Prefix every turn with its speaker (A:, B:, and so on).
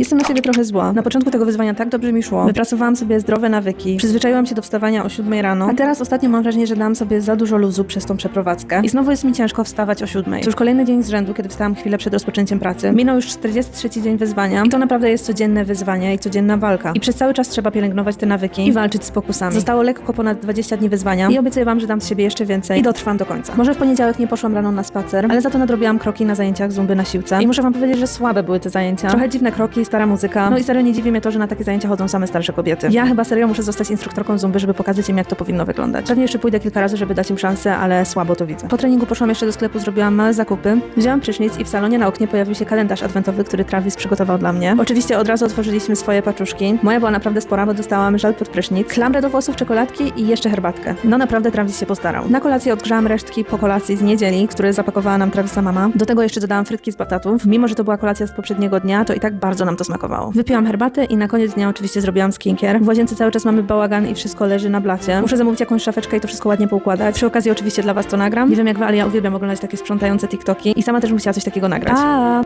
A: Jestem na siebie trochę zła. Na początku tego wyzwania tak dobrze mi szło. Wypracowałam sobie zdrowe nawyki. Przyzwyczaiłam się do wstawania o 7 rano. A teraz ostatnio mam wrażenie, że dam sobie za dużo luzu przez tą przeprowadzkę. I znowu jest mi ciężko wstawać o 7. To już kolejny dzień z rzędu, kiedy wstałam chwilę przed rozpoczęciem pracy. Minął już 43 dzień wyzwania. I to naprawdę jest codzienne wyzwanie i codzienna walka. I przez cały czas trzeba pielęgnować te nawyki i walczyć z pokusami. Zostało lekko ponad 20 dni wyzwania i obiecuję wam, że dam z siebie jeszcze więcej i dotrwam do końca. Może w poniedziałek nie poszłam rano na spacer, ale za to nadrobiłam kroki na zajęciach zumby na siłce. I muszę wam powiedzieć, że słabe były te zajęcia. Trochę dziwne kroki, stara muzyka. No i serio nie dziwi mnie to, że na takie zajęcia chodzą same starsze kobiety. Ja chyba serio muszę zostać instruktorką zumby, żeby pokazać im, jak to powinno wyglądać. Pewnie jeszcze pójdę kilka razy, żeby dać im szansę, ale słabo to widzę. Po treningu poszłam jeszcze do sklepu, zrobiłam małe zakupy. Wzięłam prysznic i w salonie na oknie pojawił się kalendarz adwentowy, który Travis przygotował dla mnie. Oczywiście od razu otworzyliśmy swoje paczuszki. Moja była naprawdę spora, bo dostałam żel pod prysznic, klamrę do włosów, czekoladki i jeszcze herbatkę. No naprawdę Travis się postarał. Na kolację odgrzałam resztki po kolacji z niedzieli, które zapakowała nam Travisa mama. Do tego jeszcze dodałam frytki z batatów. Mimo, że to była kolacja z poprzedniego dnia, to i tak bardzo nam to smakowało. Wypiłam herbatę i na koniec dnia oczywiście zrobiłam skincare. W łazience cały czas mamy bałagan i wszystko leży na blacie. Muszę zamówić jakąś szafeczkę i to wszystko ładnie poukładać. Przy okazji oczywiście dla was to nagram. Nie wiem jak wy, ale ja uwielbiam oglądać takie sprzątające TikToki i sama też bym chciała coś takiego nagrać. A.